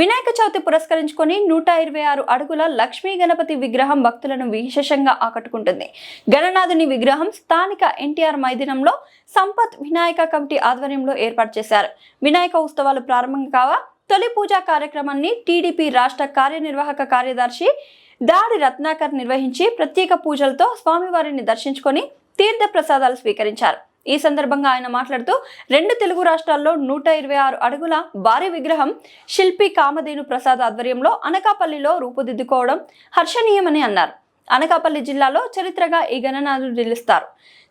వినాయక చవితి పురస్కరించుకొని నూట ఇరవై ఆరు అడుగుల లక్ష్మీ గణపతి విగ్రహం భక్తులను విశేషంగా ఆకట్టుకుంటుంది. గణనాథుని విగ్రహం స్థానిక ఎన్టీఆర్ మైదానంలో సంపత్ వినాయక కమిటీ ఆధ్వర్యంలో ఏర్పాటు చేశారు. వినాయక ఉత్సవాలు ప్రారంభం కాగా తొలి పూజా కార్యక్రమాన్ని టీడీపీ రాష్ట్ర కార్యనిర్వాహక కార్యదర్శి దాడి రత్నాకర్ నిర్వహించి ప్రత్యేక పూజలతో స్వామివారిని దర్శించుకొని తీర్థ ప్రసాదాలు స్వీకరించారు. ఈ సందర్భంగా ఆయన మాట్లాడుతూ రెండు తెలుగు రాష్ట్రాల్లో నూట ఇరవై ఆరు అడుగుల భారీ విగ్రహం శిల్పి కామధేను ప్రసాద్ ఆధ్వర్యంలో అనకాపల్లిలో రూపుదిద్దుకోవడం హర్షణీయమని అన్నారు. అనకాపల్లి జిల్లాలో చరిత్రగా ఈ గణనాలు నిలుస్తారు.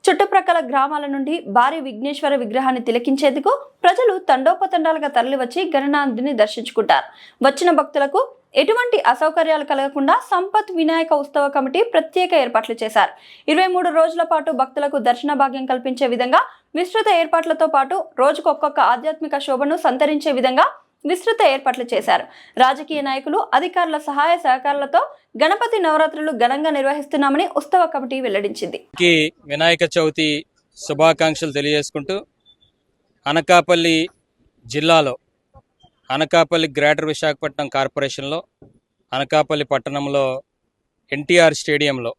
చుట్టుప్రక్కల గ్రామాల నుండి భారీ విఘ్నేశ్వర విగ్రహాన్ని తిలకించేందుకు ప్రజలు తండోపతండాలుగా తరలివచ్చి గణనాథుని దర్శించుకుంటారు. వచ్చిన భక్తులకు ఎటువంటి అసౌకర్యాలు కలగకుండా సంపత్ వినాయక ఉత్సవ కమిటీ ప్రత్యేక ఏర్పాట్లు చేశారు. ఇరవై మూడు రోజుల పాటు భక్తులకు దర్శన భాగ్యం కల్పించే విధంగా విస్తృత ఏర్పాట్లతో పాటు రోజుకు ఒక్కొక్క ఆధ్యాత్మిక శోభను సంతరించే విధంగా విస్తృత ఏర్పాట్లు చేశారు. రాజకీయ నాయకులు అధికారుల సహాయ సహకారాలతో గణపతి నవరాత్రులు ఘనంగా నిర్వహిస్తున్నామని ఉత్సవ కమిటీ వెల్లడించింది. వినాయక చవితి శుభాకాంక్షలు తెలియజేసుకుంటూ అనకాపల్లి జిల్లాలో అనకాపల్లి గ్రేటర్ విశాఖపట్నం కార్పొరేషన్లో అనకాపల్లి పట్టణంలో ఎన్టీఆర్ స్టేడియంలో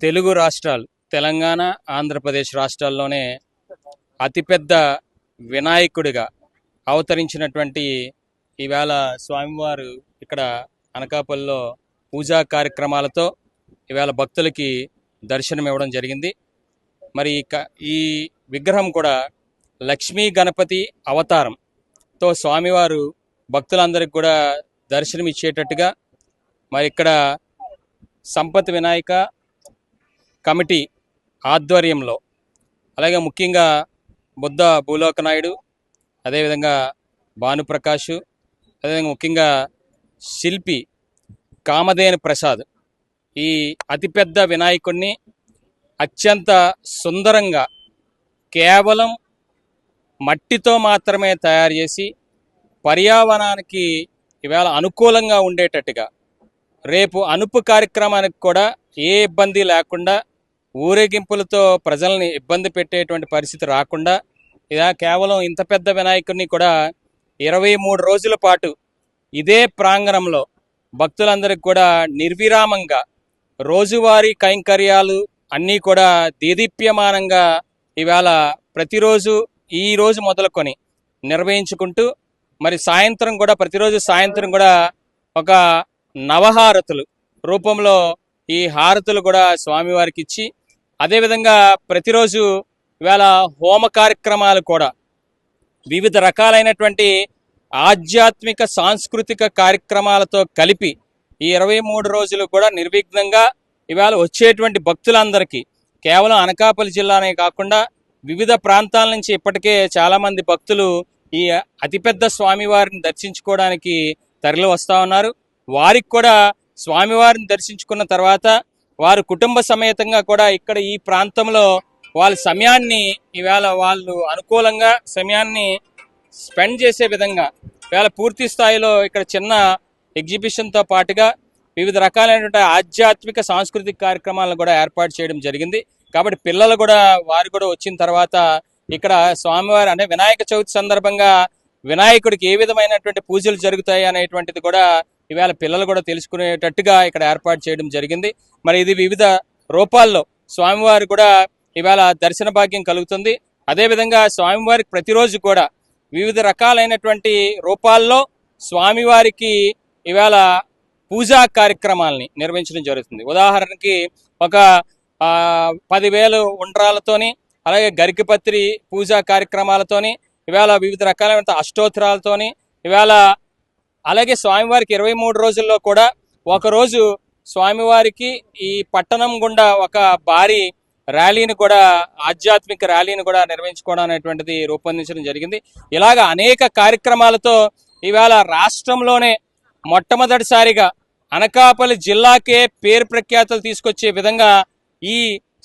తెలుగు రాష్ట్రాలు తెలంగాణ ఆంధ్రప్రదేశ్ రాష్ట్రాల్లోనే అతిపెద్ద వినాయకుడిగా అవతరించినటువంటి ఈవేళ స్వామివారు ఇక్కడ అనకాపల్లిలో పూజా కార్యక్రమాలతో ఈవేళ భక్తులకి దర్శనం ఇవ్వడం జరిగింది. మరి ఇక- ఈ విగ్రహం కూడా లక్ష్మీ గణపతి అవతారం తో స్వామివారు భక్తులందరికీ కూడా దర్శనం ఇచ్చేటట్టుగా మరి ఇక్కడ సంపత్ వినాయక కమిటీ ఆధ్వర్యంలో అలాగే ముఖ్యంగా బుద్ధ భూలోక నాయుడు అదేవిధంగా భానుప్రకాష్ అదేవిధంగా ముఖ్యంగా శిల్పి కామధేను ప్రసాద్. ఈ అతిపెద్ద వినాయకుడిని అత్యంత సుందరంగా కేవలం మట్టితో మాత్రమే తయారు చేసి పర్యావరణానికి ఇవాళ అనుకూలంగా ఉండేటట్టుగా రేపు అనుపు కార్యక్రమానికి కూడా ఏ ఇబ్బంది లేకుండా ఊరేగింపులతో ప్రజల్ని ఇబ్బంది పెట్టేటువంటి పరిస్థితి రాకుండా ఇలా కేవలం ఇంత పెద్ద వినాయకుడిని కూడా ఇరవై మూడు రోజుల పాటు ఇదే ప్రాంగణంలో భక్తులందరికీ కూడా నిర్విరామంగా రోజువారీ కైంకర్యాలు అన్నీ కూడా దేదీప్యమానంగా ఇవాళ ప్రతిరోజు ఈ రోజు మొదలుకొని నిర్వహించుకుంటూ మరి సాయంత్రం కూడా ప్రతిరోజు సాయంత్రం కూడా ఒక నవహారతులు రూపంలో ఈ హారతులు కూడా స్వామివారికి ఇచ్చి అదేవిధంగా ప్రతిరోజు ఇవాళ హోమ కార్యక్రమాలు కూడా వివిధ రకాలైనటువంటి ఆధ్యాత్మిక సాంస్కృతిక కార్యక్రమాలతో కలిపి ఈ ఇరవై మూడు రోజులు కూడా నిర్విఘ్నంగా ఇవాళ వచ్చేటువంటి భక్తులందరికీ కేవలం అనకాపల్లి జిల్లానే కాకుండా వివిధ ప్రాంతాల నుంచి ఇప్పటికే చాలామంది భక్తులు ఈ అతిపెద్ద స్వామివారిని దర్శించుకోవడానికి తరలి వస్తా ఉన్నారు. వారికి కూడా స్వామివారిని దర్శించుకున్న తర్వాత వారు కుటుంబ సమేతంగా కూడా ఇక్కడ ఈ ప్రాంతంలో వాళ్ళ సమయాన్ని ఈవేళ వాళ్ళు అనుకూలంగా సమయాన్ని స్పెండ్ చేసే విధంగా ఇవాళ పూర్తి స్థాయిలో ఇక్కడ చిన్న ఎగ్జిబిషన్తో పాటుగా వివిధ రకాలైనటువంటి ఆధ్యాత్మిక సాంస్కృతిక కార్యక్రమాలను కూడా ఏర్పాటు చేయడం జరిగింది. కాబట్టి పిల్లలు కూడా వారు కూడా వచ్చిన తర్వాత ఇక్కడ స్వామివారి అంటే వినాయక చవితి సందర్భంగా వినాయకుడికి ఏ విధమైనటువంటి పూజలు జరుగుతాయి అనేటువంటిది కూడా ఇవాళ పిల్లలు కూడా తెలుసుకునేటట్టుగా ఇక్కడ ఏర్పాటు చేయడం జరిగింది. మరి ఇది వివిధ రూపాల్లో స్వామివారు కూడా ఇవాళ దర్శన భాగ్యం కలుగుతుంది. అదేవిధంగా స్వామివారికి ప్రతిరోజు కూడా వివిధ రకాలైనటువంటి రూపాల్లో స్వామివారికి ఇవాళ పూజా కార్యక్రమాలని నిర్వహించడం జరుగుతుంది. ఉదాహరణకి ఒక పదివేలు ఉండ్రాలతోని అలాగే గరికపత్రి పూజా కార్యక్రమాలతోని ఇవాళ వివిధ రకాలైన అష్టోత్తరాలతోని ఇవాళ అలాగే స్వామివారికి ఇరవై మూడు రోజుల్లో కూడా ఒకరోజు స్వామివారికి ఈ పట్టణం గుండా ఒక భారీ ర్యాలీని కూడా ఆధ్యాత్మిక ర్యాలీని కూడా నిర్వహించుకోవడం అనేటువంటిది రూపొందించడం జరిగింది. ఇలాగ అనేక కార్యక్రమాలతో ఇవాళ రాష్ట్రంలోనే మొట్టమొదటిసారిగా అనకాపల్లి జిల్లాకే పేరు ప్రఖ్యాతలు తీసుకొచ్చే విధంగా ఈ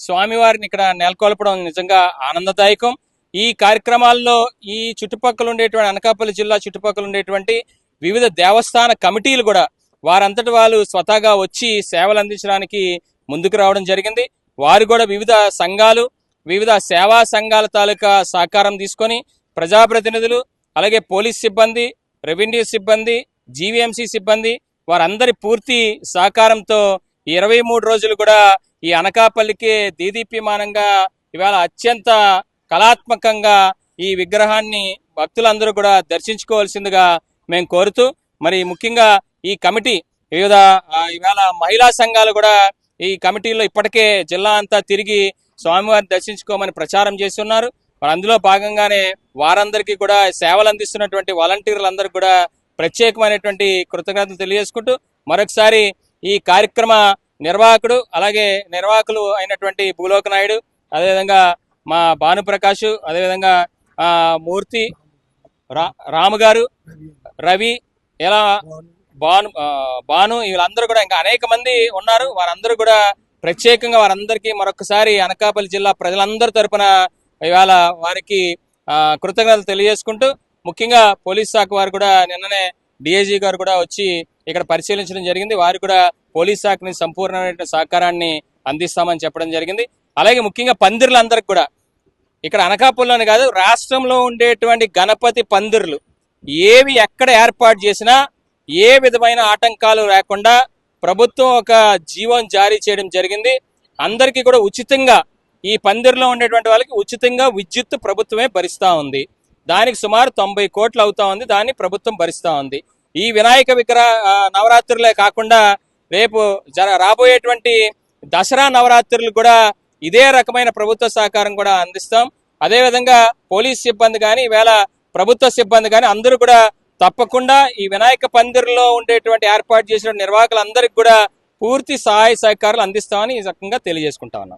స్వామివారిని ఇక్కడ నెలకొల్పడం నిజంగా ఆనందదాయకం. ఈ కార్యక్రమాల్లో ఈ చుట్టుపక్కల ఉండేటువంటి అనకాపల్లి జిల్లా చుట్టుపక్కల ఉండేటువంటి వివిధ దేవస్థాన కమిటీలు కూడా వారంతటి వాళ్ళు స్వతహాగా వచ్చి సేవలు అందించడానికి ముందుకు రావడం జరిగింది. వారు కూడా వివిధ సంఘాలు వివిధ సేవా సంఘాల తాలూకా సహకారం తీసుకొని ప్రజాప్రతినిధులు అలాగే పోలీస్ సిబ్బంది రెవెన్యూ సిబ్బంది జీవీఎంసీ సిబ్బంది వారందరి పూర్తి సహకారంతో ఈ ఇరవై మూడు రోజులు కూడా ఈ అనకాపల్లికి దీదీప్యమానంగా ఇవాళ అత్యంత కళాత్మకంగా ఈ విగ్రహాన్ని భక్తులందరూ కూడా దర్శించుకోవాల్సిందిగా మేము కోరుతూ మరి ముఖ్యంగా ఈ కమిటీ వివిధ ఇవాళ మహిళా సంఘాలు కూడా ఈ కమిటీలో ఇప్పటికే జిల్లా అంతా తిరిగి స్వామివారిని దర్శించుకోమని ప్రచారం చేస్తున్నారు. మరి అందులో భాగంగానే వారందరికీ కూడా సేవలు అందిస్తున్నటువంటి వాలంటీర్లందరికీ కూడా ప్రత్యేకమైనటువంటి కృతజ్ఞతలు తెలియజేసుకుంటూ మరొకసారి ఈ కార్యక్రమ నిర్వాహకుడు అలాగే నిర్వాహకులు అయినటువంటి భూలోక నాయుడు అదేవిధంగా మా భానుప్రకాష్ అదేవిధంగా ఆ, మూర్తి రా రాము గారు రవి ఇలా భాను ఆ, భాను వీళ్ళందరూ కూడా ఇంకా అనేక మంది ఉన్నారు. వారందరూ కూడా ప్రత్యేకంగా వారందరికీ మరొకసారి అనకాపల్లి జిల్లా ప్రజలందరి తరపున ఇవాళ వారికి ఆ, కృతజ్ఞతలు తెలియజేసుకుంటూ ముఖ్యంగా పోలీస్ శాఖ వారు కూడా నిన్ననే డిఐజీ గారు కూడా వచ్చి ఇక్కడ పరిశీలించడం జరిగింది. వారు కూడా పోలీస్ శాఖ నుంచి సంపూర్ణమైన సహకారాన్ని అందిస్తామని చెప్పడం జరిగింది. అలాగే ముఖ్యంగా పందిర్లందరికి కూడా. ఇక్కడ అనకాపల్లిలోనే కాదు రాష్ట్రంలో ఉండేటువంటి గణపతి పందిర్లు ఏవి ఎక్కడ ఏర్పాటు చేసినా ఏ విధమైన ఆటంకాలు లేకుండా ప్రభుత్వం ఒక జీవం జారీ చేయడం జరిగింది. అందరికీ కూడా ఉచితంగా ఈ పందిర్లో ఉండేటువంటి వాళ్ళకి ఉచితంగా విద్యుత్ ప్రభుత్వమే భరిస్తా ఉంది. దానికి సుమారు తొంభై కోట్లు అవుతా ఉంది దాన్ని ప్రభుత్వం భరిస్తూ ఉంది. ఈ వినాయక విగ్రహ నవరాత్రులే కాకుండా రేపు జర రాబోయేటువంటి దసరా నవరాత్రులు కూడా ఇదే రకమైన ప్రభుత్వ సహకారం కూడా అందిస్తాం. అదేవిధంగా పోలీస్ సిబ్బంది కానీ ఈవేళ ప్రభుత్వ సిబ్బంది కానీ అందరూ కూడా తప్పకుండా ఈ వినాయక పందిరిలో ఉండేటువంటి ఏర్పాటు చేసిన నిర్వాహకులందరికీ కూడా పూర్తి సహాయ సహకారాలు అందిస్తామని ఈ రకంగా తెలియజేసుకుంటా ఉన్నాం.